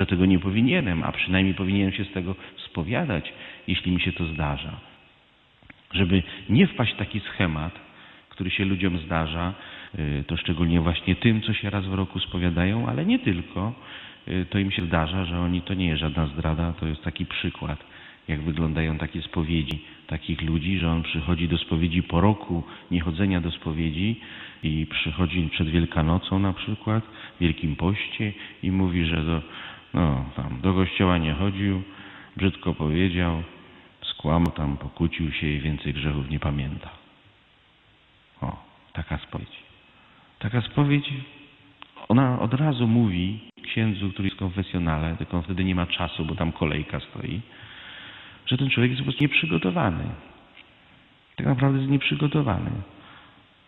że tego nie powinienem, a przynajmniej powinienem się z tego spowiadać, jeśli mi się to zdarza. Żeby nie wpaść w taki schemat, który się ludziom zdarza, y, to szczególnie właśnie tym, co się raz w roku spowiadają, ale nie tylko, y, to im się zdarza, że oni to nie jest żadna zdrada, to jest taki przykład, jak wyglądają takie spowiedzi takich ludzi, że on przychodzi do spowiedzi po roku niechodzenia do spowiedzi i przychodzi przed Wielkanocą na przykład, Wielkim Poście i mówi, że do, no, tam, do kościoła nie chodził, brzydko powiedział, skłamał tam, pokłócił się i więcej grzechów nie pamięta. O, taka spowiedź. Taka spowiedź, ona od razu mówi księdzu, który jest konfesjonale, tylko on wtedy nie ma czasu, bo tam kolejka stoi, że ten człowiek jest po prostu nieprzygotowany. Tak naprawdę jest nieprzygotowany.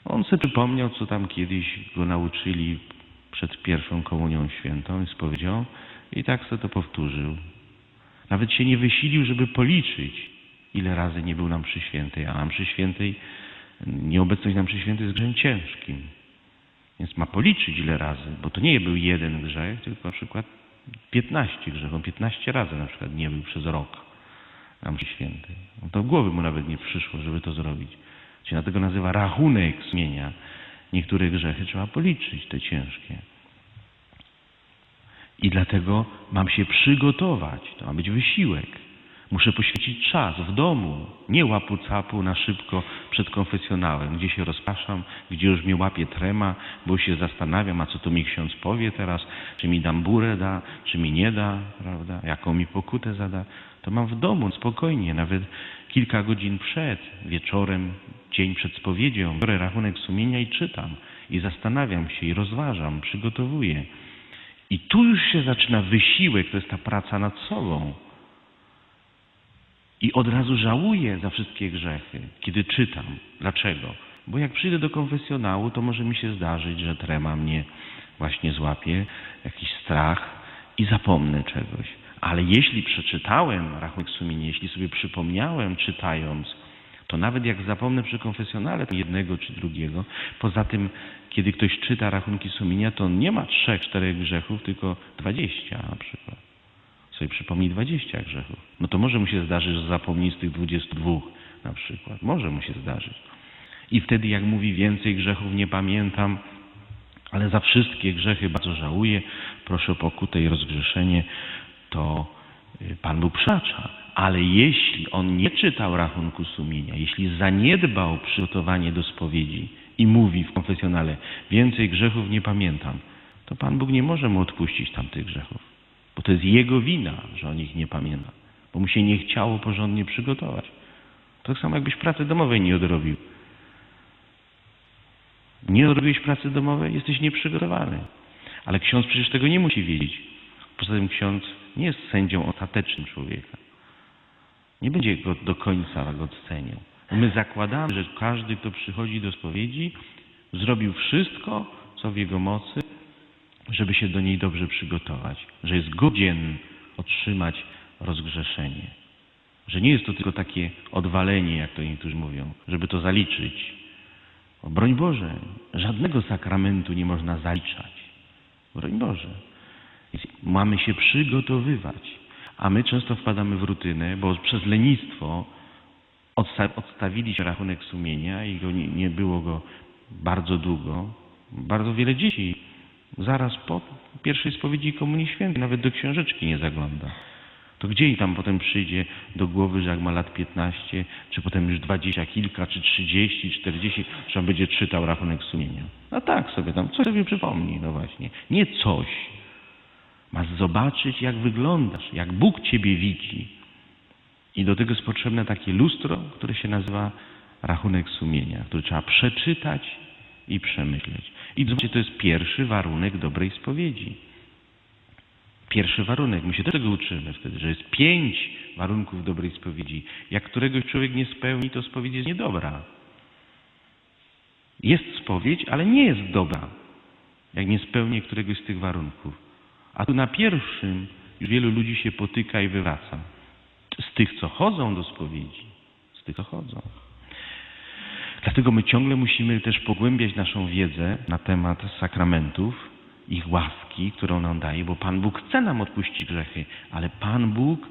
On sobie przypomniał, co tam kiedyś go nauczyli przed pierwszą komunią świętą i spowiedział i tak sobie to powtórzył. Nawet się nie wysilił, żeby policzyć, ile razy nie był nam przy świętej, a nam przy świętej, nieobecność nam przy świętej jest grzechem ciężkim. Więc ma policzyć ile razy, bo to nie był jeden grzech, tylko na przykład 15 grzechów. On 15 razy na przykład nie był przez rok na mszy świętej. To w głowy mu nawet nie przyszło, żeby to zrobić. Się dlatego nazywa rachunek sumienia. Niektóre grzechy trzeba policzyć, te ciężkie. I dlatego mam się przygotować. To ma być wysiłek. Muszę poświęcić czas w domu, nie łapu capu na szybko przed konfesjonałem, gdzie się rozpraszam, gdzie już mnie łapie trema, bo się zastanawiam, a co to mi ksiądz powie teraz, czy mi damburę da, czy mi nie da, prawda, jaką mi pokutę zada. To mam w domu spokojnie, nawet kilka godzin przed, wieczorem, dzień przed spowiedzią, biorę rachunek sumienia i czytam. I zastanawiam się, i rozważam, przygotowuję. I tu już się zaczyna wysiłek, to jest ta praca nad sobą. I od razu żałuję za wszystkie grzechy, kiedy czytam. Dlaczego? Bo jak przyjdę do konfesjonału, to może mi się zdarzyć, że trema mnie właśnie złapie, jakiś strach i zapomnę czegoś. Ale jeśli przeczytałem rachunek sumienia, jeśli sobie przypomniałem czytając, to nawet jak zapomnę przy konfesjonale jednego czy drugiego, poza tym, kiedy ktoś czyta rachunki sumienia, to on nie ma trzech, czterech grzechów, tylko dwadzieścia na przykład. Sobie przypomni dwadzieścia grzechów. No to może mu się zdarzyć, że zapomni z tych dwudziestu dwóch na przykład. Może mu się zdarzyć. I wtedy, jak mówi, więcej grzechów nie pamiętam, ale za wszystkie grzechy bardzo żałuję, proszę o pokutę i rozgrzeszenie, to Pan Bóg przebacza. Ale jeśli on nie czytał rachunku sumienia, jeśli zaniedbał przygotowanie do spowiedzi i mówi w konfesjonale, więcej grzechów nie pamiętam, to Pan Bóg nie może mu odpuścić tamtych grzechów. Bo to jest jego wina, że o nich nie pamięta. Bo mu się nie chciało porządnie przygotować. To tak samo jakbyś pracy domowej nie odrobił. Nie odrobiłeś pracy domowej, jesteś nieprzygotowany. Ale ksiądz przecież tego nie musi wiedzieć. Poza tym ksiądz nie jest sędzią ostatecznym człowieka. Nie będzie go do końca go oceniał. My zakładamy, że każdy, kto przychodzi do spowiedzi, zrobił wszystko, co w jego mocy, żeby się do niej dobrze przygotować. Że jest godzien otrzymać rozgrzeszenie. Że nie jest to tylko takie odwalenie, jak to niektórzy mówią, żeby to zaliczyć. Broń Boże, żadnego sakramentu nie można zaliczać. Broń Boże. Mamy się przygotowywać. A my często wpadamy w rutynę, bo przez lenistwo odsta odstawiliśmy rachunek sumienia i go nie, nie było go bardzo długo. Bardzo wiele dzieci zaraz po pierwszej spowiedzi Komunii Świętej nawet do książeczki nie zagląda. To gdzie im tam potem przyjdzie do głowy, że jak ma lat 15, czy potem już 20 kilka, czy 30, 40, że on będzie czytał rachunek sumienia. A tak sobie tam, coś sobie przypomni, no właśnie. Nie coś. Masz zobaczyć, jak wyglądasz, jak Bóg Ciebie widzi. I do tego jest potrzebne takie lustro, które się nazywa rachunek sumienia, który trzeba przeczytać i przemyśleć. I zobaczcie, to jest pierwszy warunek dobrej spowiedzi. Pierwszy warunek. My się tego uczymy wtedy, że jest pięć warunków dobrej spowiedzi. Jak któregoś człowiek nie spełni, to spowiedź jest niedobra. Jest spowiedź, ale nie jest dobra, jak nie spełni któregoś z tych warunków. A tu na pierwszym już wielu ludzi się potyka i wywraca. Z tych, co chodzą do spowiedzi. Z tych, co chodzą. Dlatego my ciągle musimy też pogłębiać naszą wiedzę na temat sakramentów ich łaski, którą nam daje, bo Pan Bóg chce nam odpuścić grzechy, ale Pan Bóg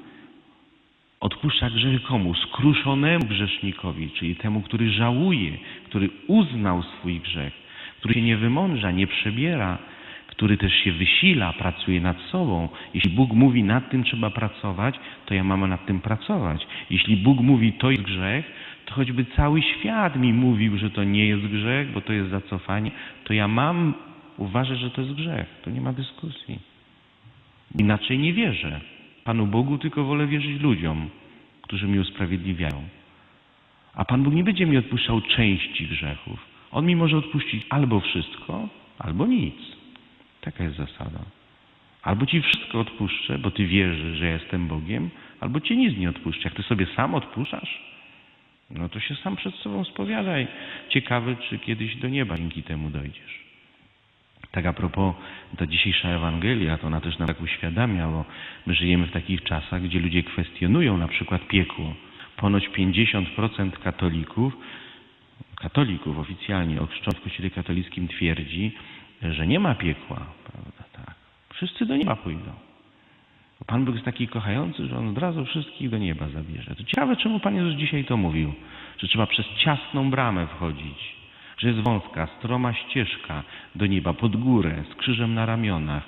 odpuszcza grzechy komu? Skruszonemu grzesznikowi, czyli temu, który żałuje, który uznał swój grzech, który się nie wymądrza, nie przebiera, który też się wysila, pracuje nad sobą. Jeśli Bóg mówi, nad tym trzeba pracować, to ja mam nad tym pracować. Jeśli Bóg mówi, to jest grzech, to choćby cały świat mi mówił, że to nie jest grzech, bo to jest zacofanie, to ja mam uważać, że to jest grzech. To nie ma dyskusji. Inaczej nie wierzę. Panu Bogu tylko wolę wierzyć ludziom, którzy mi usprawiedliwiają. A Pan Bóg nie będzie mi odpuszczał części grzechów. On mi może odpuścić albo wszystko, albo nic. Taka jest zasada. Albo ci wszystko odpuszczę, bo ty wierzysz, że jestem Bogiem, albo ci nic nie odpuszczę. Jak ty sobie sam odpuszczasz, no to się sam przed sobą spowiadaj. Ciekawy, czy kiedyś do nieba dzięki temu dojdziesz. Tak a propos, ta dzisiejsza Ewangelia, to ona też nam tak uświadamia, bo my żyjemy w takich czasach, gdzie ludzie kwestionują na przykład piekło. Ponoć 50% katolików, katolików oficjalnie, ochrzczonych w kościele katolickim twierdzi, że nie ma piekła. Prawda? Tak. Wszyscy do nieba pójdą. Bo Pan Bóg jest taki kochający, że On od razu wszystkich do nieba zabierze. To ciekawe, czemu Pan Jezus dzisiaj to mówił. Że trzeba przez ciasną bramę wchodzić. Że jest wąska, stroma ścieżka do nieba, pod górę, z krzyżem na ramionach.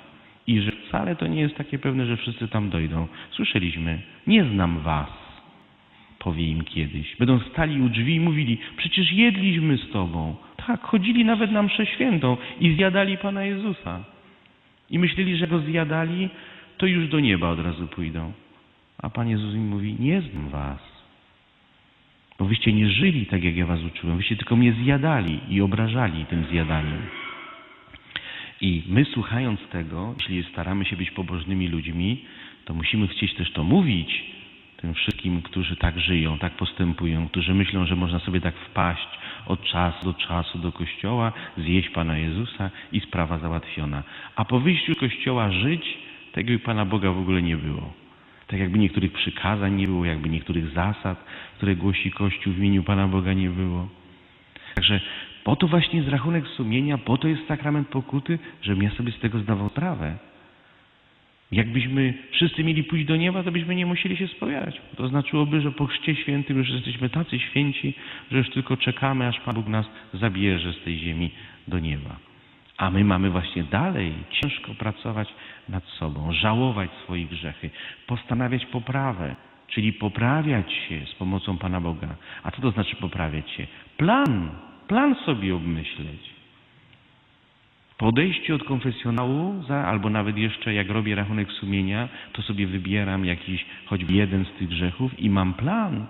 I że wcale to nie jest takie pewne, że wszyscy tam dojdą. Słyszeliśmy, nie znam was, powie im kiedyś. Będą stali u drzwi i mówili, przecież jedliśmy z tobą. Tak, chodzili nawet na mszę świętą i zjadali Pana Jezusa. I myśleli, że go zjadali, to już do nieba od razu pójdą. A Pan Jezus im mówi, nie znam was. Bo wyście nie żyli tak, jak ja was uczyłem. Wyście tylko mnie zjadali i obrażali tym zjadaniem. I my słuchając tego, jeśli staramy się być pobożnymi ludźmi, to musimy chcieć też to mówić tym wszystkim, którzy tak żyją, tak postępują, którzy myślą, że można sobie tak wpaść od czasu do czasu do kościoła, zjeść Pana Jezusa i sprawa załatwiona. A po wyjściu z kościoła żyć, tak jakby Pana Boga w ogóle nie było. Tak jakby niektórych przykazań nie było, jakby niektórych zasad, które głosi Kościół w imieniu Pana Boga nie było. Także po to właśnie jest rachunek sumienia, po to jest sakrament pokuty, żebym ja sobie z tego zdawał sprawę. Jakbyśmy wszyscy mieli pójść do nieba, to byśmy nie musieli się spowiadać. To znaczyłoby, że po chrzcie świętym już jesteśmy tacy święci, że już tylko czekamy, aż Pan Bóg nas zabierze z tej ziemi do nieba. A my mamy właśnie dalej ciężko pracować nad sobą, żałować swoich grzechy, postanawiać poprawę, czyli poprawiać się z pomocą Pana Boga. A co to znaczy poprawiać się? Plan, plan sobie obmyśleć. Po odejściu od konfesjonału, za, albo nawet jeszcze jak robię rachunek sumienia, to sobie wybieram jakiś, choćby jeden z tych grzechów i mam plan,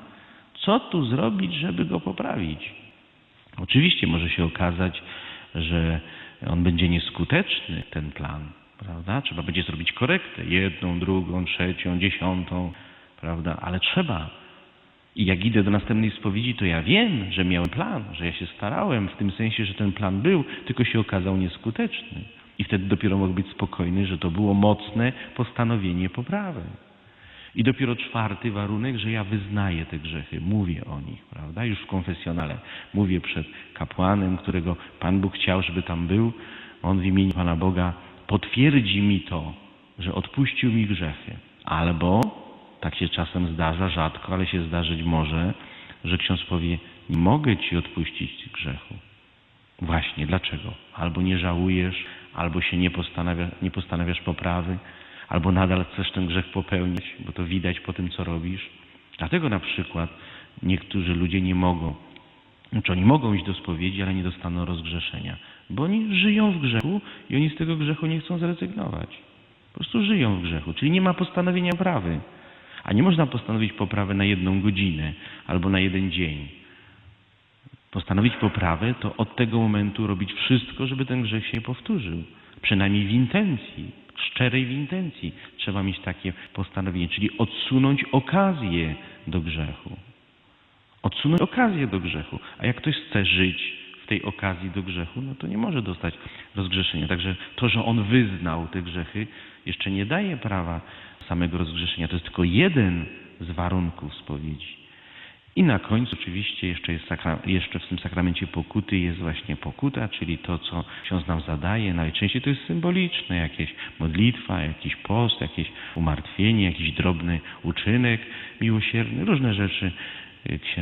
co tu zrobić, żeby go poprawić. Oczywiście może się okazać, że on będzie nieskuteczny, ten plan, prawda? Trzeba będzie zrobić korektę, jedną, drugą, trzecią, dziesiątą, prawda? Ale trzeba. I jak idę do następnej spowiedzi, to ja wiem, że miałem plan, że ja się starałem w tym sensie, że ten plan był, tylko się okazał nieskuteczny. I wtedy dopiero mogę być spokojny, że to było mocne postanowienie poprawy. I dopiero czwarty warunek, że ja wyznaję te grzechy, mówię o nich, prawda? Już w konfesjonale mówię przed kapłanem, którego Pan Bóg chciał, żeby tam był. On w imieniu Pana Boga potwierdzi mi to, że odpuścił mi grzechy. Albo, tak się czasem zdarza, rzadko, ale się zdarzyć może, że ksiądz powie, nie mogę Ci odpuścić grzechu. Właśnie, dlaczego? Albo nie żałujesz, albo się nie, postanawia, nie postanawiasz poprawy, albo nadal chcesz ten grzech popełnić, bo to widać po tym, co robisz. Dlatego na przykład niektórzy ludzie nie mogą, znaczy oni mogą iść do spowiedzi, ale nie dostaną rozgrzeszenia, bo oni żyją w grzechu i oni z tego grzechu nie chcą zrezygnować. Po prostu żyją w grzechu, czyli nie ma postanowienia prawy. A nie można postanowić poprawy na jedną godzinę albo na jeden dzień. Postanowić poprawę to od tego momentu robić wszystko, żeby ten grzech się powtórzył. Przynajmniej w intencji, szczerej w intencji trzeba mieć takie postanowienie, czyli odsunąć okazję do grzechu. Odsunąć okazję do grzechu. A jak ktoś chce żyć tej okazji do grzechu, no to nie może dostać rozgrzeszenia. Także to, że on wyznał te grzechy, jeszcze nie daje prawa samego rozgrzeszenia. To jest tylko jeden z warunków spowiedzi. I na końcu oczywiście jeszcze, jest sakra, jeszcze w tym sakramencie pokuty jest właśnie pokuta, czyli to, co ksiądz nam zadaje. Najczęściej to jest symboliczne, jakieś modlitwa, jakiś post, jakieś umartwienie, jakiś drobny uczynek miłosierny, różne rzeczy y, księży